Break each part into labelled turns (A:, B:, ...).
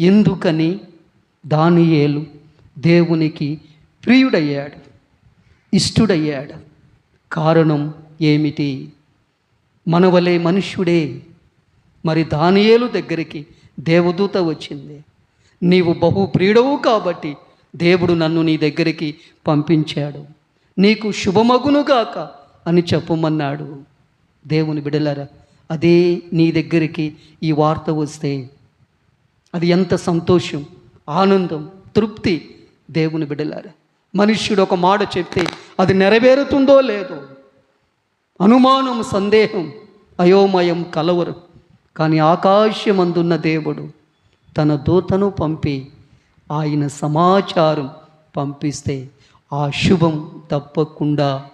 A: ఎందుకని దానియేలు దేవునికి ప్రియుడయ్యాడు ఇష్టుడయ్యాడు? కారణం ఏమిటి? మనవలే మనుష్యుడే. మరి దానియేలు దగ్గరికి దేవదూత వచ్చింది. నీవు బహు ప్రియుడవు కాబట్టి దేవుడు నన్ను నీ దగ్గరికి పంపించాడు. నీకు శుభమగునుగాక అని చెప్పమన్నాడు. దేవుని బిడలరా అదే నీ దగ్గరికి ఈ వార్త వస్తే అది ఎంత సంతోషం ఆనందం తృప్తి దేవుని బిడలారు మనుష్యుడు ఒక మాట చెప్తే అది నెరవేరుతుందో లేదో అనుమానం సందేహం అయోమయం కలవరు. కానీ ఆకాశమందున్న దేవుడు తన దూతను పంపి ఆయన సమాచారం పంపిస్తే ఆ శుభం తప్పకుండా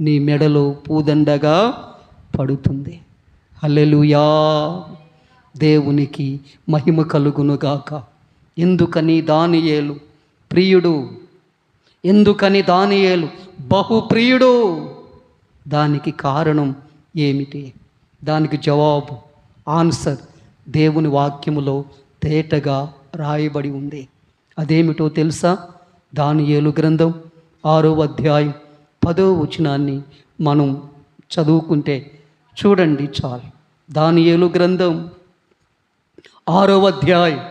A: నీ మెడలో పూదండగా పడుతుంది. హల్లెలూయా. దేవునికి మహిమ కలుగునుగాక. ఎందుకని దానియేలు? ప్రియుడు. ఎందుకని దానియేలు? బహు ప్రియుడు దానికి కారణం ఏమిటి? దానికి జవాబు ఆన్సర్ దేవుని వాక్యములో తేటగా రాయబడి ఉంది. అదేమిటో తెలుసా? దానియేలు గ్రంథం ఆరో అధ్యాయం పదో వచనాన్ని మనం చదువుకుంటే చూడండి చాలు. దానియేలు గ్రంథం ఆరో అధ్యాయం.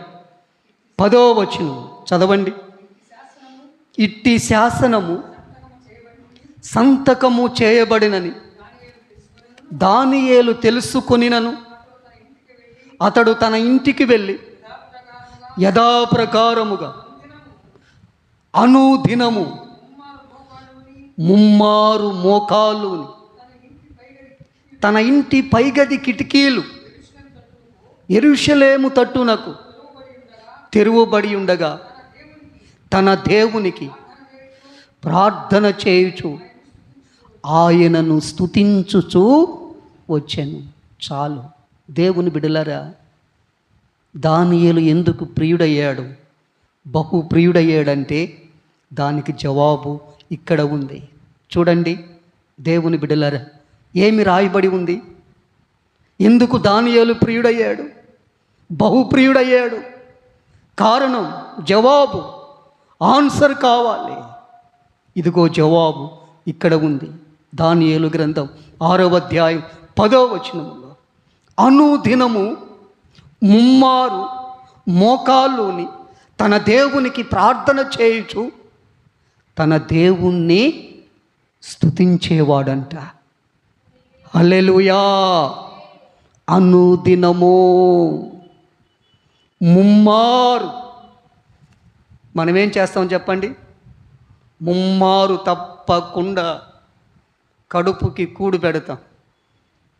A: పదో వచనం చదవండి. ఇట్టి శాసనము సంతకము చేయబడినని దానియేలు తెలుసుకొనినను. అతడు తన ఇంటికి వెళ్ళి యథాప్రకారముగా అనుదినము ముమ్మారు మోకాలు తన ఇంటి పైగది కిటికీలు ఎరుషలేము తట్టునకు తెరువబడి ఉండగా తన దేవునికి ప్రార్థన చేయుచు ఆయనను స్థుతించుచు వచ్చాను. చాలు. దేవుని బిడలరా దానియేలు ఎందుకు ప్రియుడయ్యాడు? బహు ప్రియుడయ్యాడంటే దానికి జవాబు ఇక్కడ ఉంది. చూడండి దేవుని బిడలరా ఏమి రాయబడి ఉంది? ఎందుకు దానియాలు ప్రియుడయ్యాడు? బహుప్రియుడయ్యాడు. కారణం జవాబు ఆన్సర్ కావాలి. ఇదిగో జవాబు ఇక్కడ ఉంది. దానియేలు గ్రంథం ఆరవ అధ్యాయం పదో వచనములో అనుదినము ముమ్మారు మోకాల్లోని తన దేవునికి ప్రార్థన చేయుచు తన దేవుణ్ణి స్తుతించేవాడంట. అల్లెలుయా అనుదినము. ముమ్మారు. మనమేం చేస్తాం చెప్పండి? ముమ్మారు తప్పకుండా కడుపుకి కూడు పెడతాం.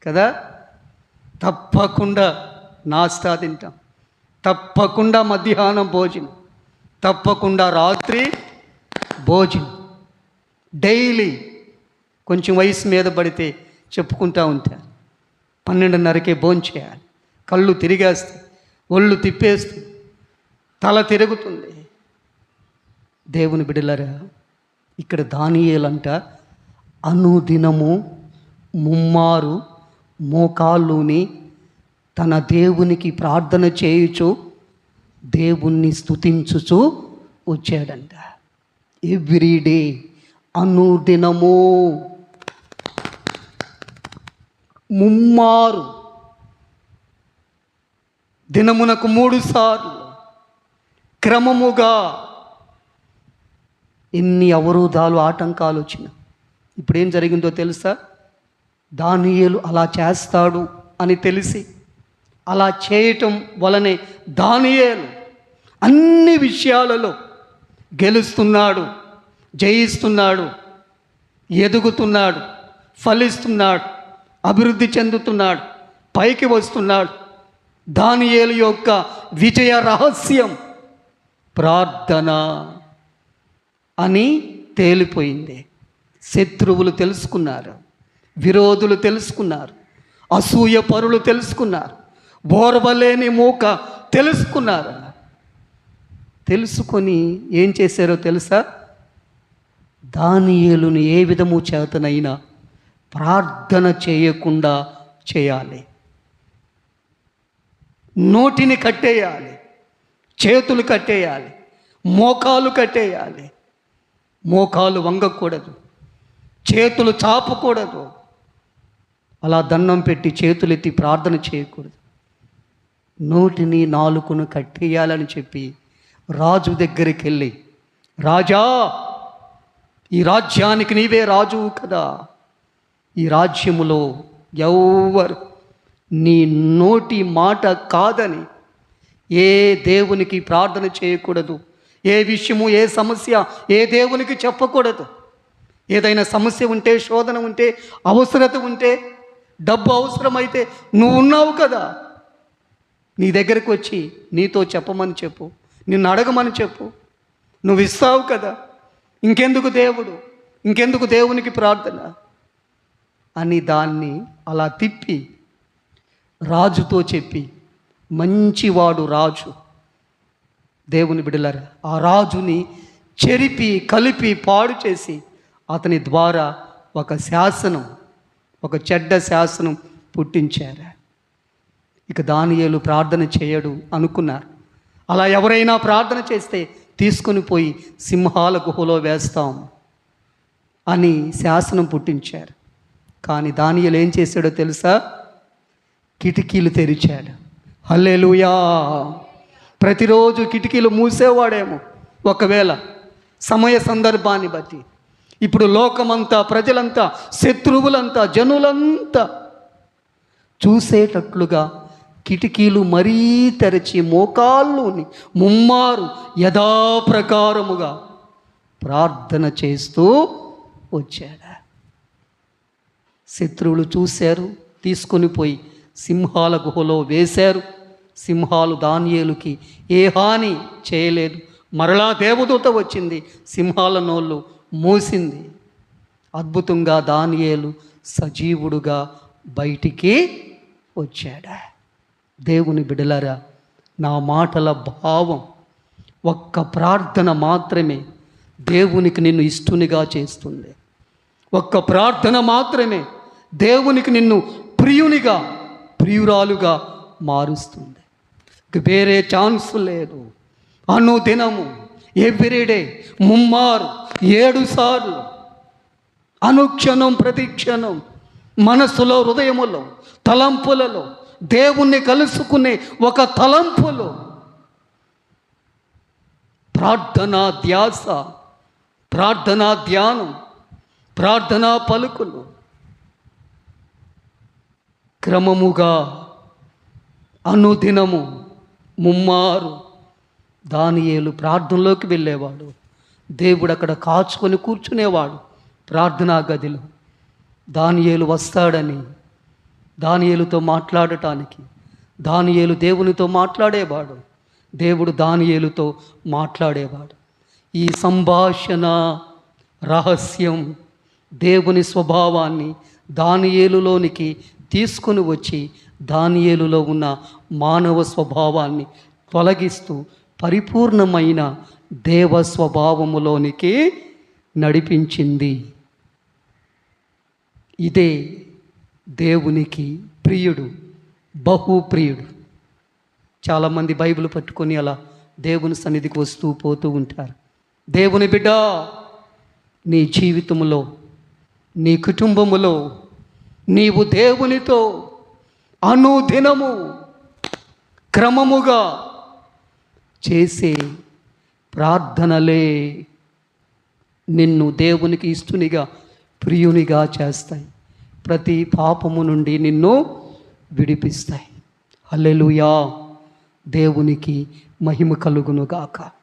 A: కదా? తప్పకుండా నాస్తా తింటాం. తప్పకుండా మధ్యాహ్నం భోజనం. తప్పకుండా రాత్రి భోజనం. డైలీ కొంచెం వయసు మీద పడితే చెప్పుకుంటూ ఉంటారు. పన్నెండున్నరకే భోంచేయాలి కళ్ళు తిరిగేస్తాయి ఒళ్ళు తిప్పేస్తుంది తల తిరుగుతుంది. దేవుని బిడలరా ఇక్కడ దానియేలంట అనుదినము ముమ్మారు మోకాళ్ళుని తన దేవునికి ప్రార్థన చేయుచు దేవుణ్ణి స్థుతించుచు వచ్చాడంట. ఎవ్రీడే అనుదినము ముమ్మారు. దినమునకు మూడు సార్లు క్రమముగా ఎన్ని అవరోధాలు ఆటంకాలు వచ్చిన. ఇప్పుడేం జరిగిందో తెలుసా? దానియేలు అలా చేస్తాడు అని తెలిసి అలా చేయటం వలనే దానియేలు అన్ని విషయాలలో గెలుస్తున్నాడు జయిస్తున్నాడు ఎదుగుతున్నాడు ఫలిస్తున్నాడు. అభివృద్ధి చెందుతున్నాడు పైకి వస్తున్నాడు. దానియేలు యొక్క విజయ రహస్యం ప్రార్థన అని తేలిపోయింది. శత్రువులు తెలుసుకున్నారు విరోధులు తెలుసుకున్నారు అసూయ పరులు తెలుసుకున్నారు బోర్వలేని మూక తెలుసుకున్నారు. తెలుసుకొని ఏం చేశారో తెలుసా? దానియేలుని ఏ విధము చేతనైనా ప్రార్థన చేయకుండా చేయాలి. నోటిని కట్టేయాలి. చేతులు కట్టేయాలి. మోకాలు కట్టేయాలి. మోకాలు వంగకూడదు. చేతులు చాపకూడదు. అలా దండం పెట్టి చేతులెత్తి ప్రార్థన చేయకూడదు. నోటిని నాలుకను కట్టేయాలని చెప్పి రాజు దగ్గరికి వెళ్ళి రాజా ఈ రాజ్యానికి నీవే రాజువు కదా. ఈ రాజ్యములో ఎవరు నీ నోటి మాట కాదని ఏ దేవునికి ప్రార్థన చేయకూడదు? ఏ విషయము ఏ సమస్య ఏ దేవునికి చెప్పకూడదు? ఏదైనా సమస్య ఉంటే శోధన ఉంటే అవసరత ఉంటే డబ్బు అవసరమైతే నువ్వు ఉన్నావు కదా. నీ దగ్గరకు వచ్చి నీతో చెప్పమని చెప్పు. నిన్ను అడగమని చెప్పు. నువ్వు ఇస్తావు కదా. ఇంకెందుకు దేవుడు? ఇంకెందుకు దేవునికి ప్రార్థన? అని దాన్ని అలా తిప్పి రాజుతో చెప్పి మంచివాడు రాజు దేవుని బిడలరా ఆ రాజుని చెరిపి కలిపి పాడు చేసి అతని ద్వారా ఒక శాసనం ఒక చెడ్డ శాసనం పుట్టించారు. ఇక దానియేలు ప్రార్థన చేయడు అనుకున్నారు. అలా ఎవరైనా ప్రార్థన చేస్తే తీసుకుని పోయి సింహాల గుహలో వేస్తాం అని శాసనం పుట్టించారు. కానీ దానియలు ఏం చేశాడో తెలుసా? కిటికీలు తెరిచాడు. హల్లేలుయా! ప్రతిరోజు కిటికీలు మూసేవాడేమో. ఒకవేళ సమయ సందర్భాన్ని బట్టి. ఇప్పుడు లోకమంతా ప్రజలంతా శత్రువులంతా జనులంతా చూసేటట్లుగా కిటికీలు మరీ తెరచి మోకాళ్ళుని ముమ్మారు యథాప్రకారముగా ప్రార్థన చేస్తూ వచ్చాడు. శత్రువులు చూశారు తీసుకొని పోయి సింహాల గుహలో వేశారు. సింహాలు దానియేలుకి ఏ హాని చేయలేదు. మరలా దేవదూత వచ్చింది సింహాల నోళ్ళు మూసింది. అద్భుతంగా దానియేలు సజీవుడుగా బయటికి వచ్చాడా. దేవుని బిడలరా నా మాటల భావం ఒక్క ప్రార్థన మాత్రమే దేవునికి నిన్ను ఇష్టునిగా చేస్తుంది. ఒక్క ప్రార్థన మాత్రమే దేవునికి నిన్ను ప్రియునిగా ప్రియురాలుగా మారుస్తుంది. ఇక వేరే ఛాన్స్ లేదు. అనుదినము ఎవ్రీడే ముమ్మారు ఏడు సార్లు అనుక్షణం ప్రతిక్షణం మనస్సులో హృదయములో తలంపులలో దేవుణ్ణి కలుసుకునే ఒక తలంపులో ప్రార్థనా ధ్యాస ప్రార్థనా ధ్యానం ప్రార్థనా పలుకులు క్రమముగా అనుదినము ముమ్మారు దానియేలు ప్రార్థనలోకి వెళ్ళేవాడు. దేవుడు అక్కడ కాచుకొని కూర్చునేవాడు ప్రార్థనా గదిలో. దానియేలు వస్తాడని దానియేలుతో మాట్లాడటానికి దానియేలు దేవునితో మాట్లాడేవాడు. దేవుడు దానియేలుతో మాట్లాడేవాడు. ఈ సంభాషణ రహస్యం దేవుని స్వభావాన్ని దానియేలులోనికి తీసుకొని వచ్చి దానియేలులో ఉన్న మానవ స్వభావాన్ని తొలగిస్తూ పరిపూర్ణమైన దేవ స్వభావములోనికి నడిపించింది. ఇదే దేవునికి ప్రియుడు బహు ప్రియుడు చాలామంది బైబిల్ పట్టుకొని అలా దేవుని సన్నిధికి వస్తూ పోతూ ఉంటారు. దేవుని బిడ్డ నీ జీవితంలో నీ కుటుంబములో నీవు దేవునితో అనుదినము క్రమముగా చేసే ప్రార్థనలే నిన్ను దేవునికి ఇష్టునిగా ప్రియునిగా చేస్తాయి. ప్రతి పాపము నుండి నిన్ను విడిపిస్తాయి. అల్లెలుయా దేవునికి మహిమ కలుగునుగాక.